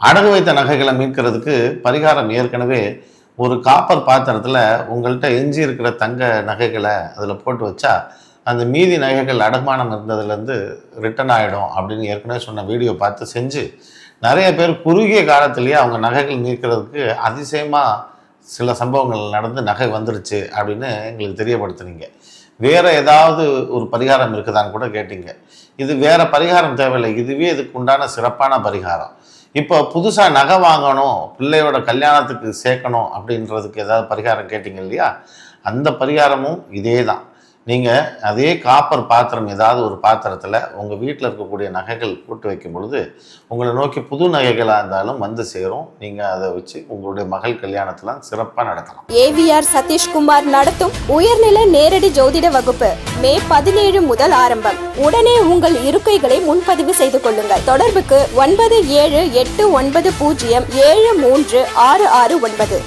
அடகு வைத்த நகைகளை மீட்கிறதுக்கு பரிகாரம் ஏற்கனவே ஒரு காப்பர் பாத்திரத்தில் உங்கள்கிட்ட எஞ்சி இருக்கிற தங்க நகைகளை அதில் போட்டு வச்சா அந்த மீதி நகைகள் அடமானம் இருந்ததுலேருந்து ரிட்டர்ன் ஆகிடும் அப்படின்னு ஏற்கனவே சொன்ன வீடியோ பார்த்து செஞ்சு நிறைய பேர் குறுகிய காலத்திலேயே அவங்க நகைகள் மீட்கிறதுக்கு அதிசயமாக சில சம்பவங்கள் நடந்து நகை வந்துருச்சு அப்படின்னு எங்களுக்கு தெரியப்படுத்துனீங்க. வேறு ஏதாவது ஒரு பரிகாரம் இருக்குதான்னு கூட கேட்டீங்க. இது வேறு பரிகாரம் தேவையில்லை. இதுவே இதுக்கு உண்டான சிறப்பான பரிகாரம். இப்போ புதுசாக நகை வாங்கணும் பிள்ளையோட கல்யாணத்துக்கு சேர்க்கணும் அப்படின்றதுக்கு ஏதாவது பரிகாரம் கேட்டிங்க இல்லையா? அந்த பரிகாரமும் இதே தான் நீங்கள் அதே காப்பர் பாத்திரம் ஏதாவது ஒரு பாத்திரத்தில் உங்கள் வீட்டில் இருக்கக்கூடிய நகைகள் போட்டு வைக்கும் பொழுது உங்களை நோக்கி புது நகைகளாக இருந்தாலும் வந்து சேரும். நீங்கள் அதை வச்சு உங்களுடைய மகள் கல்யாணத்தெல்லாம் சிறப்பாக நடத்தலாம். ஏவிஆர் சதீஷ்குமார் நடத்தும் உயர்நிலை நேரடி ஜோதிட வகுப்பு மே பதினேழு முதல் ஆரம்பம். உடனே உங்கள் இருக்கைகளை முன்பதிவு செய்து கொள்ளுங்கள். தொடர்புக்கு ஒன்பது ஏழு எட்டு ஒன்பது பூஜ்ஜியம் ஏழு மூன்று ஆறு ஆறு ஒன்பது.